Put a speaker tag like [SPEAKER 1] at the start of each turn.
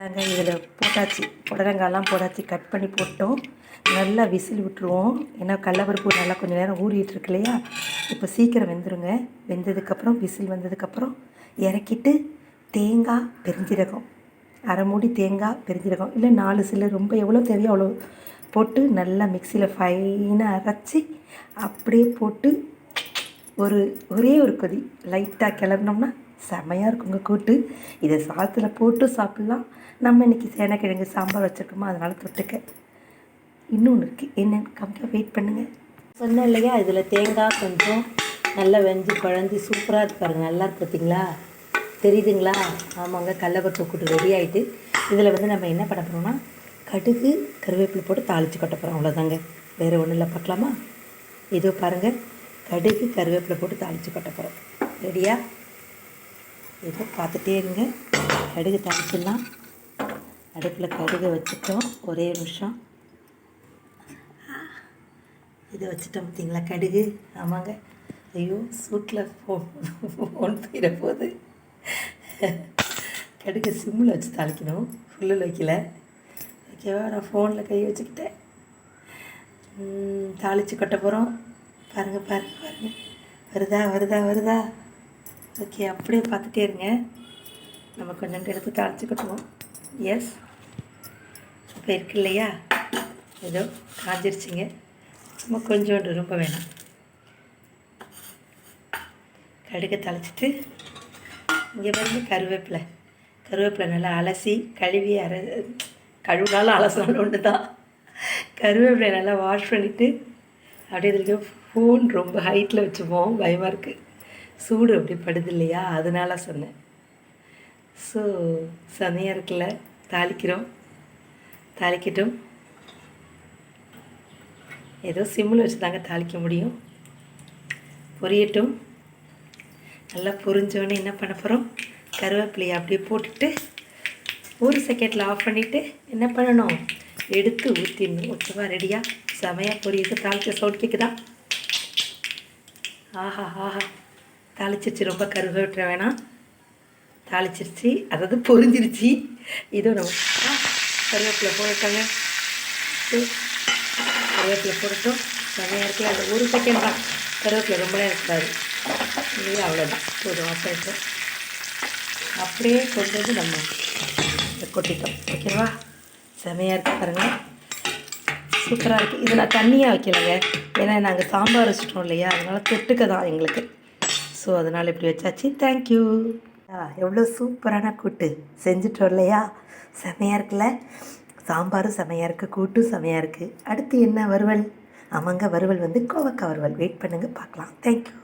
[SPEAKER 1] நாங்கள் இதில் போட்டாச்சு. புடலங்காயெல்லாம் போட்டாச்சு. கட் பண்ணி போட்டோம். நல்லா விசில் விட்டுருவோம். ஏன்னா கடலப்பருப்பு நல்லா கொஞ்சம் நேரம் ஊறிட்டு இருக்கு இல்லையா? இப்போ சீக்கிரம் வெந்துருங்க. வெந்ததுக்கப்புறம் விசில் வந்ததுக்கப்புறம் இறக்கிட்டு தேங்காய் பெருஞ்சீரகம். அரை மூடி தேங்காய் பெருஞ்சீரகம். இல்லை நாலு சில ரொம்ப எவ்வளோ தேவையோ அவ்வளோ போட்டு நல்லா மிக்சியில் ஃபைனாக அரைச்சி அப்படியே போட்டு ஒரு ஒரே ஒரு கொதி. லைட்டாக கிளறினோம்னா செமையாக இருக்குங்க கூட்டு. இதை சாதத்தில் போட்டு சாப்பிட்லாம். நம்ம இன்றைக்கி சேனைக்கிழங்கு சாம்பார் வச்சுருக்கோமா அதனால் தொட்டுக்க. இன்னொன்று இருக்குது என்னென்னு கம்மியாக வெயிட் பண்ணுங்கள் சொன்னேன் இல்லையா இதில் தேங்காய் கொஞ்சம் நல்லா வெஞ்சு குழந்தி சூப்பராக இருக்கு பாருங்கள் நல்லா இருக்கு பார்த்தீங்களா தெரியுதுங்களா? ஆமாங்க கடலப்பருப்பு கூட்டு ரெடி ஆகிட்டு இதில் வந்து நம்ம என்ன பண்ண போகிறோம்னா கடுகு கருவேப்பிலை போட்டு தாளித்து கொட்ட போகிறோம் அவ்வளோதாங்க வேறு ஒன்றும் இல்லை. பார்க்கலாமா? இதோ பாருங்கள் கடுகு கருவேப்பிலை போட்டு தாளித்து கொட்ட போகிறோம் ரெடியாக ஏதோ பார்த்துட்டே இருங்க. கடுகு தாளிச்சிடலாம். அடுப்பில் கடுகை வச்சுட்டோம். ஒரே நிமிஷம். இதை வச்சுட்டோம் பார்த்தீங்களா? கடுகு. ஆமாங்க. ஐயோ சூட்டில் ஃபோன் ஃபோன் போயிட போகுது கடுகு சிம்மில் வச்சு தாளிக்கணும். ஃபுல்லில் வைக்கல. ஓகேவா? நான் ஃபோனில் கை வச்சுக்கிட்டேன். தாளித்து கொட்ட போகிறோம் பாருங்கள் பாருங்கள் பாருங்கள் வருதா வருதா வருதா? ஓகே அப்படியே பார்த்துட்டே இருங்க. நம்ம கொஞ்சம் எடுத்து தாளித்து எஸ் இப்போ இருக்கு இல்லையா? ஏதோ காஞ்சிருச்சுங்க. சும்மா கொஞ்சோண்டு ரொம்ப வேணாம். கடுகை தாளிச்சிட்டு இங்கே வந்து கருவேப்பிலை. கருவேப்பிலை நல்லா அலசி கழுவி அரை கழுவினாலும் அலசினாலும் ஒன்று தான் கருவேப்பிலை நல்லா வாஷ் பண்ணிவிட்டு அப்படியே இதில் ஃபோன் ரொம்ப ஹைட்டில் வச்சுப்போம். பயமாக இருக்குது சூடு அப்படி படுது இல்லையா அதனால சொன்னேன். ஸோ செமையாக தாளிக்கிறோம். தாளிக்கட்டும். ஏதோ சிம்மில் வச்சு தாங்க தாளிக்க முடியும். பொரியட்டும். நல்லா பொரிஞ்சோடனே என்ன பண்ண போகிறோம் கருவேப்பிலையை அப்படியே போட்டுட்டு ஒரு செகண்டில் ஆஃப் பண்ணிவிட்டு என்ன பண்ணணும்? எடுத்து ஊற்றிடணும் ஓகேவா ரெடியாக செமையாக பொரியுது தாளிக்க சவுண்ட் கேட்குதா ஆஹா ஆஹா. தாளிச்சிருச்சு. ரொம்ப கருவேப்பிலை வேணாம். தாளிச்சிருச்சு. அதாவது பொரிஞ்சிருச்சு. இதோ நம்ம கருவேப்பிலை போட்டுட்டாங்க. கருவேப்பிலை போட்டுட்டோம். செமையாக இருக்குல்ல அந்த ஒரு செகண்ட் தான். கருவேப்பிலை ரொம்ப நேரம் இருக்காது. இல்லையா அவ்வளோதான் போதும் ஆஃப் அப்படியே கொண்டு வந்து நம்ம இதை கொட்டிட்டோம். ஓகேவா செமையாக இருக்க பாருங்கள் சூப்பராக இருக்குது இது நான் தண்ணியாக வைக்கலைங்க. ஏன்னா நாங்கள் சாம்பார் வச்சிட்டோம் இல்லையா? அதனால் தொட்டுக்க தான் எங்களுக்கு. ஸோ அதனால் இப்படி வச்சாச்சு. தேங்க்யூ எவ்வளோ சூப்பரான கூட்டு. செஞ்சுட்டோம் இல்லையா? செமையாக இருக்குல்ல? சாம்பாரும் செமையாக இருக்குது கூட்டும் செமையாக இருக்குது அடுத்து என்ன வறுவல்? ஆமாங்க வறுவல் வந்து கோவக்காய் வறுவல். வெயிட் பண்ணுங்கள் பார்க்கலாம். தேங்க்யூ